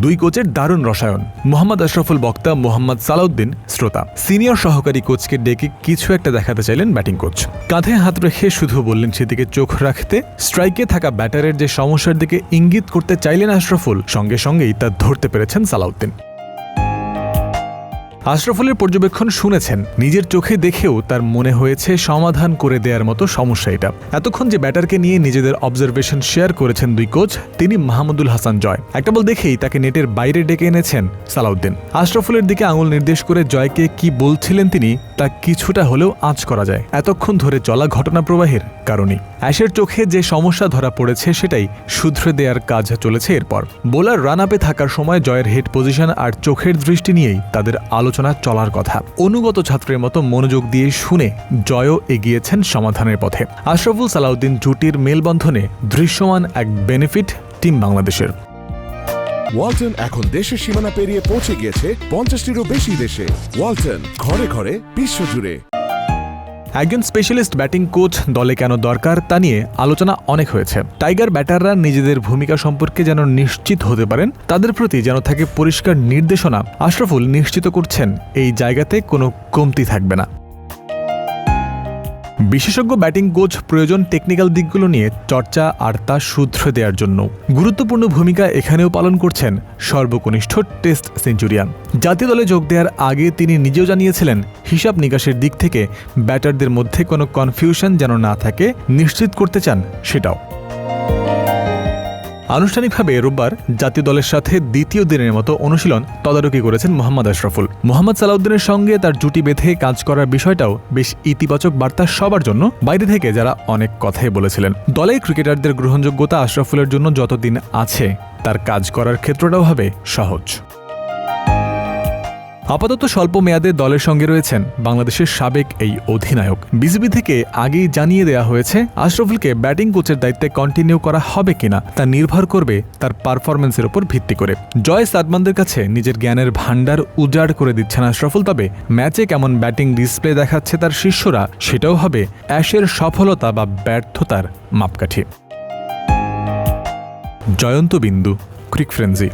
দুই কোচের দারুণ রসায়ন, মোহাম্মদ আশরাফুল বক্তা, মোহাম্মদ সালাউদ্দিন শ্রোতা। সিনিয়র সহকারী কোচকে ডেকে কিছু একটা দেখাতে চাইলেন ব্যাটিং কোচ। কাঁধে হাত রেখে শুধু বললেন সেদিকে চোখ রাখতে, স্ট্রাইকে থাকা ব্যাটারের যে সমস্যার দিকে ইঙ্গিত করতে চাইলেন আশরাফুল, সঙ্গে সঙ্গেই তা ধরতে পেরেছেন সালাউদ্দিন। আশরাফুলের পর্যবেক্ষণ শুনেছেন। নিজের চোখে দেখেও তার মনে হয়েছে সমাধান করে দেওয়ার মতো সমস্যা এটা। এতক্ষণ যে ব্যাটারকে নিয়ে নিজেদের অবজারভেশন শেয়ার করেছেন দুই কোচ তিনি মাহমুদুল হাসান জয়। একটা বল দেখেই তাকে নেটের বাইরে ডেকে এনেছেন সালাউদ্দিন। আশরাফুলের দিকে আঙুল নির্দেশ করে জয়কে কি বলছিলেন তিনি, তা কিছুটা হলেও আঁচ করা যায়। এতক্ষণ ধরে চলা ঘটনা প্রবাহের কারণেই অ্যাশের চোখে যে সমস্যা ধরা পড়েছে সেটাই শুধরে দেওয়ার কাজ চলেছে এরপর। বোলার রান আপে থাকার সময় জয়ের হেড পজিশন আর চোখের দৃষ্টি নিয়েই তাদের আলোচনা চলার কথা। অনুগত ছাত্রের মতো মনোযোগ দিয়ে শুনে জয়ও এগিয়েছেন সমাধানের পথে। আশরাফুল সালাউদ্দিন জুটির মেলবন্ধনে দৃশ্যমান এক বেনিফিট টিম বাংলাদেশের। ওয়ালটন এখন দেশের সীমানা পেরিয়ে পৌঁছে গিয়েছে পঞ্চাশটিরও বেশি দেশে। ওয়ালটন ঘরে ঘরে বিশ্বজুড়ে। একজন স্পেশালিস্ট ব্যাটিং কোচ দলে কেন দরকার তা নিয়ে আলোচনা অনেক হয়েছে। টাইগার ব্যাটাররা নিজেদের ভূমিকা সম্পর্কে যেন নিশ্চিত হতে পারেন, তাদের প্রতি যেন থাকে পরিষ্কার নির্দেশনা। আশরাফুল নিশ্চিত করছেন, এই জায়গাতে কোনো কমতি থাকবে না। বিশেষজ্ঞ ব্যাটিং কোচ প্রয়োজন টেকনিক্যাল দিকগুলো নিয়ে চর্চা আর তা শুধরে দেওয়ার জন্য। গুরুত্বপূর্ণ ভূমিকা এখানেও পালন করছেন সর্বকনিষ্ঠ টেস্ট সেঞ্চুরিয়ান। জাতীয় দলে যোগ দেওয়ার আগে তিনি নিজেও জানিয়েছিলেন, হিসাব নিকাশের দিক থেকে ব্যাটারদের মধ্যে কোনো কনফিউশন যেন না থাকে, নিশ্চিত করতে চান সেটাও। আনুষ্ঠানিকভাবে রোববার জাতীয় দলের সাথে দ্বিতীয় দিনের মতো অনুশীলন তদারকি করেছেন মোহাম্মদ আশরাফুল। মোহাম্মদ সালাউদ্দিনের সঙ্গে তার জুটি বেঁধে কাজ করার বিষয়টাও বেশ ইতিবাচক বার্তা সবার জন্য বাইরে থেকে যারা অনেক কথাই বলেছিলেন। দলে ক্রিকেটারদের গ্রহণযোগ্যতা আশরাফুলের জন্য যতদিন আছে, তার কাজ করার ক্ষেত্রটাও হবে সহজ। আপাতত স্বল্প মেয়াদে দলের সঙ্গে রয়েছেন বাংলাদেশের সাবেক এই অধিনায়ক। বিসিবি থেকে আগেই জানিয়ে দেওয়া হয়েছে, আশরাফুলকে ব্যাটিং কোচের দায়িত্বে কন্টিনিউ করা হবে কিনা তা নির্ভর করবে তার পারফরমেন্সের উপর ভিত্তি করে। জয় সাদমানদের কাছে নিজের জ্ঞানের ভাণ্ডার উজাড় করে দিচ্ছেন আশরাফুল, তবে ম্যাচে কেমন ব্যাটিং ডিসপ্লে দেখাচ্ছে তার শিষ্যরা সেটাও হবে অ্যাশের সফলতা বা ব্যর্থতার মাপকাঠি। জয়ন্ত বিন্দু ক্রিক ফ্রেন্সি